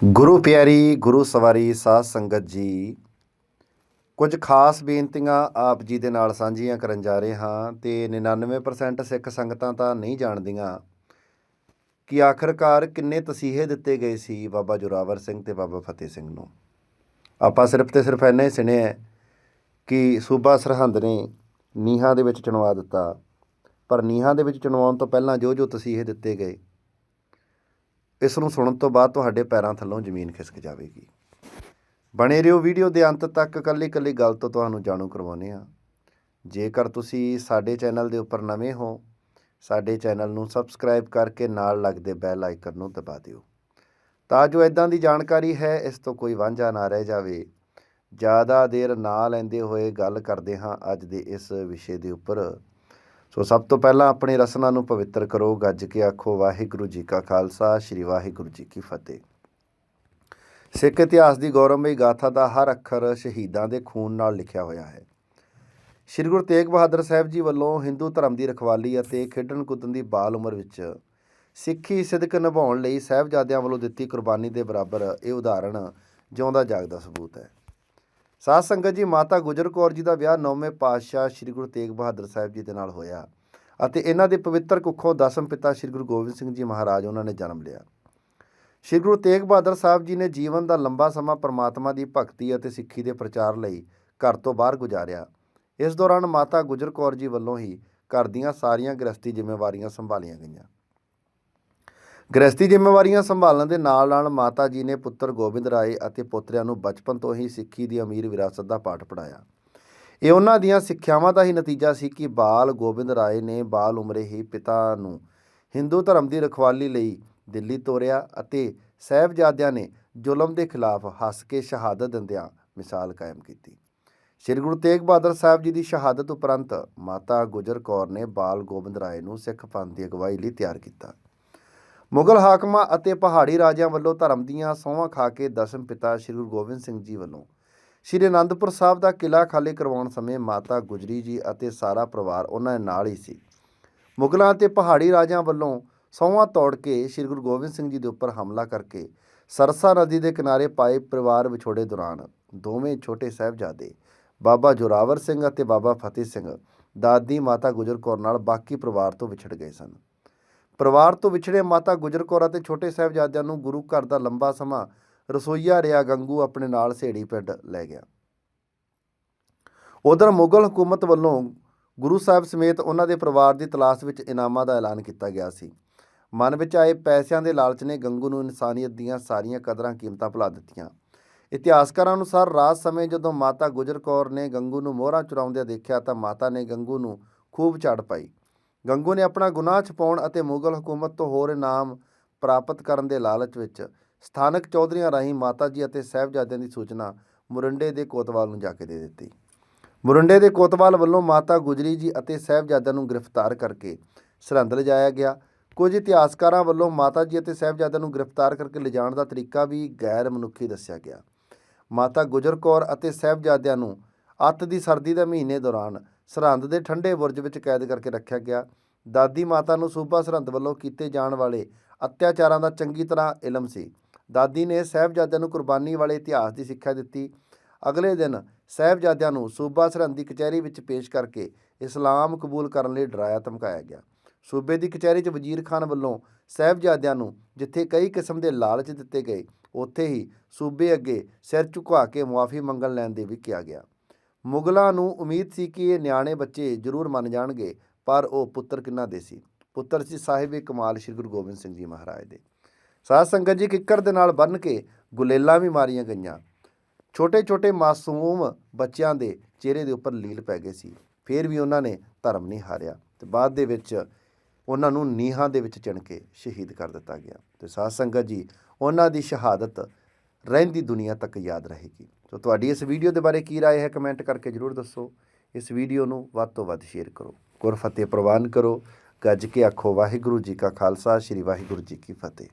ਗੁਰੂ ਪਿਆਰੀ, ਗੁਰੂ ਸਵਾਰੀ, ਸਾਧ ਸੰਗਤ ਜੀ, ਕੁਝ ਖਾਸ ਬੇਨਤੀਆਂ ਆਪ ਜੀ ਦੇ ਨਾਲ ਸਾਂਝੀਆਂ ਕਰਨ ਜਾ ਰਹੇ ਹਾਂ ਤੇ 99% ਸਿੱਖ ਸੰਗਤਾਂ ਤਾਂ ਨਹੀਂ ਜਾਣਦੀਆਂ ਕਿ ਆਖਰਕਾਰ ਕਿੰਨੇ ਤਸੀਹੇ ਦਿੱਤੇ ਗਏ ਸੀ ਬਾਬਾ ਜੋਰਾਵਰ ਸਿੰਘ ਤੇ ਬਾਬਾ ਫਤਿਹ ਸਿੰਘ ਨੂੰ। ਆਪਾਂ ਸਿਰਫ ਤੇ ਸਿਰਫ ਇੰਨਾ ਹੀ ਸੁਣਿਆ ਕਿ ਸੂਬਾ ਸਰਹੰਦ ਨੇ ਨੀਹਾਂ ਦੇ ਵਿੱਚ ਚੁਣਵਾ ਦਿੱਤਾ, ਪਰ ਨੀਹਾਂ ਦੇ ਵਿੱਚ ਚੁਣਵਾਉਣ ਤੋਂ ਪਹਿਲਾਂ ਜੋ ਜੋ ਤਸੀਹੇ ਦਿੱਤੇ ਗਏ ਇਸ ਨੂੰ ਸੁਣਨ ਤੋਂ ਬਾਅਦ ਤੁਹਾਡੇ ਪੈਰਾਂ ਥੱਲੋਂ ਜ਼ਮੀਨ ਖਿਸਕ ਜਾਵੇਗੀ। ਬਣੇ ਰਹੋ ਵੀਡੀਓ ਦੇ ਅੰਤ ਤੱਕ ਕੱਲੀ ਕੱਲੀ ਗੱਲ ਤੋਂ ਤੁਹਾਨੂੰ ਜਾਣੂ ਕਰਵਾਉਂਦੇ ਹਾਂ। ਜੇਕਰ ਤੁਸੀਂ ਸਾਡੇ ਚੈਨਲ ਦੇ ਉੱਪਰ ਨਵੇਂ ਹੋ, ਸਾਡੇ ਚੈਨਲ ਨੂੰ ਸਬਸਕ੍ਰਾਈਬ ਕਰਕੇ ਨਾਲ ਲੱਗਦੇ ਬੈਲ ਆਈਕਨ ਨੂੰ ਦਬਾ ਦਿਓ। ਤਾਂ ਜੋ ਇਦਾਂ ਦੀ ਜਾਣਕਾਰੀ ਹੈ, ਇਸ ਤੋਂ ਕੋਈ ਵਾਂਝਾ ਨਾ ਰਹਿ ਜਾਵੇ। ਜ਼ਿਆਦਾ ਦੇਰ ਨਾ ਲੈਂਦੇ ਹੋਏ ਗੱਲ ਕਰਦੇ ਹਾਂ ਅੱਜ ਦੇ ਇਸ ਵਿਸ਼ੇ ਦੇ ਉੱਪਰ। ਸੋ ਸਭ ਤੋਂ ਪਹਿਲਾਂ ਆਪਣੀ ਰਸਨਾ ਨੂੰ ਪਵਿੱਤਰ ਕਰੋ, ਗੱਜ ਕੇ ਆਖੋ, ਵਾਹਿਗੁਰੂ ਜੀ ਕਾ ਖਾਲਸਾ, ਸ੍ਰੀ ਵਾਹਿਗੁਰੂ ਜੀ ਕੀ ਫਤਿਹ। ਸਿੱਖ ਇਤਿਹਾਸ ਦੀ ਗੌਰਵਮਈ ਗਾਥਾ ਦਾ ਹਰ ਅੱਖਰ ਸ਼ਹੀਦਾਂ ਦੇ ਖੂਨ ਨਾਲ ਲਿਖਿਆ ਹੋਇਆ ਹੈ। ਸ੍ਰੀ ਗੁਰੂ ਤੇਗ ਬਹਾਦਰ ਸਾਹਿਬ ਜੀ ਵੱਲੋਂ ਹਿੰਦੂ ਧਰਮ ਦੀ ਰਖਵਾਲੀ ਅਤੇ ਖੇਡਣ ਕੁੱਦਣ ਦੀ ਬਾਲ ਉਮਰ ਵਿੱਚ ਸਿੱਖੀ ਸਿਦਕ ਨਿਭਾਉਣ ਲਈ ਸਾਹਿਬਜ਼ਾਦਿਆਂ ਵੱਲੋਂ ਦਿੱਤੀ ਕੁਰਬਾਨੀ ਦੇ ਬਰਾਬਰ ਇਹ ਉਦਾਹਰਣ ਜਿਉਂਦਾ ਜਾਗਦਾ ਸਬੂਤ ਹੈ। ਸਾਧ ਸੰਗਤ ਜੀ, ਮਾਤਾ ਗੁਜਰ ਕੌਰ ਜੀ ਦਾ ਵਿਆਹ ਨੌਵੇਂ ਪਾਤਸ਼ਾਹ ਸ੍ਰੀ ਗੁਰੂ ਤੇਗ ਬਹਾਦਰ ਸਾਹਿਬ ਜੀ ਦੇ ਨਾਲ ਹੋਇਆ ਅਤੇ ਇਹਨਾਂ ਦੇ ਪਵਿੱਤਰ ਕੁੱਖੋਂ ਦਸਮ ਪਿਤਾ ਸ੍ਰੀ ਗੁਰੂ ਗੋਬਿੰਦ ਸਿੰਘ ਜੀ ਮਹਾਰਾਜ ਉਹਨਾਂ ਨੇ ਜਨਮ ਲਿਆ। ਸ੍ਰੀ ਗੁਰੂ ਤੇਗ ਬਹਾਦਰ ਸਾਹਿਬ ਜੀ ਨੇ ਜੀਵਨ ਦਾ ਲੰਬਾ ਸਮਾਂ ਪਰਮਾਤਮਾ ਦੀ ਭਗਤੀ ਅਤੇ ਸਿੱਖੀ ਦੇ ਪ੍ਰਚਾਰ ਲਈ ਘਰ ਤੋਂ ਬਾਹਰ ਗੁਜ਼ਾਰਿਆ। ਇਸ ਦੌਰਾਨ ਮਾਤਾ ਗੁਜਰ ਕੌਰ ਜੀ ਵੱਲੋਂ ਹੀ ਘਰ ਦੀਆਂ ਸਾਰੀਆਂ ਗ੍ਰਸਤੀ ਜ਼ਿੰਮੇਵਾਰੀਆਂ ਸੰਭਾਲੀਆਂ ਗਈਆਂ। ਗ੍ਰਸਤੀ ਜ਼ਿੰਮੇਵਾਰੀਆਂ ਸੰਭਾਲਣ ਦੇ ਨਾਲ-ਨਾਲ ਮਾਤਾ ਜੀ ਨੇ ਪੁੱਤਰ ਗੋਬਿੰਦ ਰਾਏ ਅਤੇ ਪੋਤਰਿਆਂ ਨੂੰ ਬਚਪਨ ਤੋਂ ਹੀ ਸਿੱਖੀ ਦੀ ਅਮੀਰ ਵਿਰਾਸਤ ਦਾ ਪਾਠ ਪੜਾਇਆ ਇਹ ਉਹਨਾਂ ਦੀਆਂ ਸਿੱਖਿਆਵਾਂ ਦਾ ਹੀ ਨਤੀਜਾ ਸੀ ਕਿ ਬਾਲ ਗੋਬਿੰਦ ਰਾਏ ਨੇ ਬਾਲ ਉਮਰੇ ਹੀ ਪਿਤਾ ਨੂੰ ਹਿੰਦੂ ਧਰਮ ਦੀ ਰਖਵਾਲੀ ਲਈ ਦਿੱਲੀ ਤੋਰਿਆ ਅਤੇ ਸਹਿਬਜ਼ਾਦਿਆਂ ਨੇ ਜ਼ੁਲਮ ਦੇ ਖਿਲਾਫ ਹੱਸ ਕੇ ਸ਼ਹਾਦਤ ਦਿੰਦਿਆਂ ਮਿਸਾਲ ਕਾਇਮ ਕੀਤੀ। ਸ੍ਰੀ ਗੁਰੂ ਤੇਗ ਬਹਾਦਰ ਸਾਹਿਬ ਜੀ ਦੀ ਸ਼ਹਾਦਤ ਉਪਰੰਤ ਮਾਤਾ ਗੁਜਰ ਕੌਰ ਨੇ ਬਾਲ ਗੋਬਿੰਦ ਰਾਏ ਨੂੰ ਸਿੱਖ ਪੰਥ ਦੀ ਅਗਵਾਈ ਲਈ ਤਿਆਰ ਕੀਤਾ। ਮੁਗਲ ਹਾਕਮਾਂ ਅਤੇ ਪਹਾੜੀ ਰਾਜਿਆਂ ਵੱਲੋਂ ਧਰਮ ਦੀਆਂ ਸਹੁੰਆਂ ਖਾ ਕੇ ਦਸਮ ਪਿਤਾ ਸ੍ਰੀ ਗੁਰੂ ਗੋਬਿੰਦ ਸਿੰਘ ਜੀ ਵੱਲੋਂ ਸ੍ਰੀ ਅਨੰਦਪੁਰ ਸਾਹਿਬ ਦਾ ਕਿਲ੍ਹਾ ਖਾਲੀ ਕਰਵਾਉਣ ਸਮੇਂ ਮਾਤਾ ਗੁਜਰੀ ਜੀ ਅਤੇ ਸਾਰਾ ਪਰਿਵਾਰ ਉਹਨਾਂ ਦੇ ਨਾਲ ਹੀ ਸੀ। ਮੁਗਲਾਂ ਅਤੇ ਪਹਾੜੀ ਰਾਜਿਆਂ ਵੱਲੋਂ ਸਹੁੰਆਂ ਤੋੜ ਕੇ ਸ੍ਰੀ ਗੁਰੂ ਗੋਬਿੰਦ ਸਿੰਘ ਜੀ ਦੇ ਉੱਪਰ ਹਮਲਾ ਕਰਕੇ ਸਰਸਾ ਨਦੀ ਦੇ ਕਿਨਾਰੇ ਪਾਏ ਪਰਿਵਾਰ ਵਿਛੋੜੇ ਦੌਰਾਨ ਦੋਵੇਂ ਛੋਟੇ ਸਾਹਿਬਜ਼ਾਦੇ, ਬਾਬਾ ਜੋਰਾਵਰ ਸਿੰਘ ਅਤੇ ਬਾਬਾ ਫਤਿਹ ਸਿੰਘ ਦਾਦੀ ਮਾਤਾ ਗੁਜਰ ਕੌਰ ਨਾਲ ਬਾਕੀ ਪਰਿਵਾਰ ਤੋਂ ਵਿਛੜ ਗਏ ਸਨ। ਪਰਿਵਾਰ ਤੋਂ ਵਿਛੜੇ ਮਾਤਾ ਗੁਜਰ ਕੌਰ ਅਤੇ ਛੋਟੇ ਸਾਹਿਬਜ਼ਾਦਿਆਂ ਨੂੰ ਗੁਰੂ ਘਰ ਦਾ ਲੰਬਾ ਸਮਾਂ ਰਸੋਈਆ ਰਿਆ ਗੰਗੂ ਆਪਣੇ ਨਾਲ ਸੇੜੀ ਪਿੰਡ ਲੈ ਗਿਆ। ਉਧਰ ਮੁਗਲ ਹਕੂਮਤ ਵੱਲੋਂ ਗੁਰੂ ਸਾਹਿਬ ਸਮੇਤ ਉਹਨਾਂ ਦੇ ਪਰਿਵਾਰ ਦੀ ਤਲਾਸ਼ ਵਿੱਚ ਇਨਾਮਾਂ ਦਾ ਐਲਾਨ ਕੀਤਾ ਗਿਆ ਸੀ। ਮਨ ਵਿੱਚ ਆਏ ਪੈਸਿਆਂ ਦੇ ਲਾਲਚ ਨੇ ਗੰਗੂ ਨੂੰ ਇਨਸਾਨੀਅਤ ਦੀਆਂ ਸਾਰੀਆਂ ਕਦਰਾਂ ਕੀਮਤਾਂ ਭੁਲਾ ਦਿੱਤੀਆਂ। ਇਤਿਹਾਸਕਾਰਾਂ ਅਨੁਸਾਰ ਰਾਤ ਸਮੇਂ ਜਦੋਂ ਮਾਤਾ ਗੁਜਰ ਕੌਰ ਨੇ ਗੰਗੂ ਨੂੰ ਮੋਹਰਾਂ ਚੁਰਾਉਂਦਿਆਂ ਦੇਖਿਆ ਤਾਂ ਮਾਤਾ ਨੇ ਗੰਗੂ ਨੂੰ ਖੂਬ ਝਾੜ ਪਾਈ। ਗੰਗੂ ਨੇ ਆਪਣਾ ਗੁਨਾਹ ਛਪਾਉਣ ਅਤੇ ਮੁਗਲ ਹਕੂਮਤ ਤੋਂ ਹੋਰ ਇਨਾਮ ਪ੍ਰਾਪਤ ਕਰਨ ਦੇ ਲਾਲਚ ਵਿੱਚ ਸਥਾਨਕ ਚੌਧਰੀਆਂ ਰਾਹੀਂ ਮਾਤਾ ਜੀ ਅਤੇ ਸਾਹਿਬਜ਼ਾਦਿਆਂ ਦੀ ਸੂਚਨਾ ਮੁਰੰਡੇ ਦੇ ਕੋਤਵਾਲ ਨੂੰ ਜਾ ਕੇ ਦੇ ਦਿੱਤੀ। ਮੁਰੰਡੇ ਦੇ ਕੋਤਵਾਲ ਵੱਲੋਂ ਮਾਤਾ ਗੁਜਰੀ ਜੀ ਅਤੇ ਸਾਹਿਬਜ਼ਾਦਿਆਂ ਨੂੰ ਗ੍ਰਿਫਤਾਰ ਕਰਕੇ ਸਰਹੰਦ ਲਿਜਾਇਆ ਗਿਆ। ਕੁਝ ਇਤਿਹਾਸਕਾਰਾਂ ਵੱਲੋਂ ਮਾਤਾ ਜੀ ਅਤੇ ਸਾਹਿਬਜ਼ਾਦਿਆਂ ਨੂੰ ਗ੍ਰਿਫਤਾਰ ਕਰਕੇ ਲਿਜਾਣ ਦਾ ਤਰੀਕਾ ਵੀ ਗੈਰ ਮਨੁੱਖੀ ਦੱਸਿਆ ਗਿਆ। ਮਾਤਾ ਗੁਜਰ ਕੌਰ ਅਤੇ ਸਾਹਿਬਜ਼ਾਦਿਆਂ ਨੂੰ ਅੱਤ ਦੀ ਸਰਦੀ ਦੇ ਮਹੀਨੇ ਦੌਰਾਨ ਸਰਹੰਦ ਦੇ ਠੰਡੇ ਬੁਰਜ ਵਿੱਚ ਕੈਦ ਕਰਕੇ ਰੱਖਿਆ ਗਿਆ। ਦਾਦੀ ਮਾਤਾ ਨੂੰ ਸੂਬਾ ਸਰਹੰਦ ਵੱਲੋਂ ਕੀਤੇ ਜਾਣ ਵਾਲੇ ਅਤਿਆਚਾਰਾਂ ਦਾ ਚੰਗੀ ਤਰ੍ਹਾਂ ਇਲਮ ਸੀ। ਦਾਦੀ ਨੇ ਸਾਹਿਬਜ਼ਾਦਿਆਂ ਨੂੰ ਕੁਰਬਾਨੀ ਵਾਲੇ ਇਤਿਹਾਸ ਦੀ ਸਿੱਖਿਆ ਦਿੱਤੀ। ਅਗਲੇ ਦਿਨ ਸਾਹਿਬਜ਼ਾਦਿਆਂ ਨੂੰ ਸੂਬਾ ਸਰਹੰਦ ਦੀ ਕਚਹਿਰੀ ਵਿੱਚ ਪੇਸ਼ ਕਰਕੇ ਇਸਲਾਮ ਕਬੂਲ ਕਰਨ ਲਈ ਡਰਾਇਆ, ਧਮਕਾਇਆ ਗਿਆ। ਸੂਬੇ ਦੀ ਕਚਹਿਰੀ 'ਚ ਵਜ਼ੀਰ ਖਾਨ ਵੱਲੋਂ ਸਾਹਿਬਜ਼ਾਦਿਆਂ ਨੂੰ ਜਿੱਥੇ ਕਈ ਕਿਸਮ ਦੇ ਲਾਲਚ ਦਿੱਤੇ ਗਏ, ਉੱਥੇ ਹੀ ਸੂਬੇ ਅੱਗੇ ਸਿਰ ਝੁਕਾ ਕੇ ਮੁਆਫੀ ਮੰਗਣ ਲੈਣ ਦੇ ਵੀ ਕਿਹਾ ਗਿਆ। ਮੁਗਲਾਂ ਨੂੰ ਉਮੀਦ ਸੀ ਕਿ ਇਹ ਨਿਆਣੇ ਬੱਚੇ ਜ਼ਰੂਰ ਮੰਨ ਜਾਣਗੇ, ਪਰ ਉਹ ਪੁੱਤਰ ਕਿੰਨਾ ਦੇ ਸੀ ਪੁੱਤਰ ਸੀ ਸਾਹਿਬ ਕਮਾਲ ਸ੍ਰੀ ਗੁਰੂ ਗੋਬਿੰਦ ਸਿੰਘ ਜੀ ਮਹਾਰਾਜ ਦੇ। ਸਾਧ ਸੰਗਤ ਜੀ ਕਿੱਕਰ ਦੇ ਨਾਲ ਬੰਨ ਕੇ ਗੁਲੇਲਾਂ ਵੀ ਮਾਰੀਆਂ ਗਈਆਂ। ਛੋਟੇ ਛੋਟੇ ਮਾਸੂਮ ਬੱਚਿਆਂ ਦੇ ਚਿਹਰੇ ਦੇ ਉੱਪਰ ਲੀਲ ਪੈ ਗਏ ਸੀ। ਫਿਰ ਵੀ ਉਹਨਾਂ ਨੇ ਧਰਮ ਨਹੀਂ ਹਾਰਿਆ ਤੇ ਬਾਅਦ ਦੇ ਵਿੱਚ ਉਹਨਾਂ ਨੂੰ ਨੀਹਾਂ ਦੇ ਵਿੱਚ ਚਿਣ ਕੇ ਸ਼ਹੀਦ ਕਰ ਦਿੱਤਾ ਗਿਆ। ਤੇ ਸਾਧ ਸੰਗਤ ਜੀ, ਉਹਨਾਂ ਦੀ ਸ਼ਹਾਦਤ ਰਹਿੰਦੀ ਦੁਨੀਆ ਤੱਕ ਯਾਦ ਰਹੇਗੀ ਸੋ ਤੁਹਾਡੀ ਇਸ ਵੀਡੀਓ ਦੇ ਬਾਰੇ ਕੀ رائے ਹੈ ਕਮੈਂਟ ਕਰਕੇ ਜਰੂਰ ਦੱਸੋ ਇਸ ਵੀਡੀਓ ਨੂੰ ਵੱਧ ਤੋਂ ਵੱਧ ਸ਼ੇਅਰ ਕਰੋ ਗੁਰ ਫਤਿਹ ਪ੍ਰਵਾਨ ਕਰੋ ਗੱਜ ਕੇ ਆਖੋ ਵਾਹਿਗੁਰੂ ਜੀ ਕਾ ਖਾਲਸਾ ਸ੍ਰੀ ਵਾਹਿਗੁਰੂ ਜੀ ਕੀ ਫਤਿਹ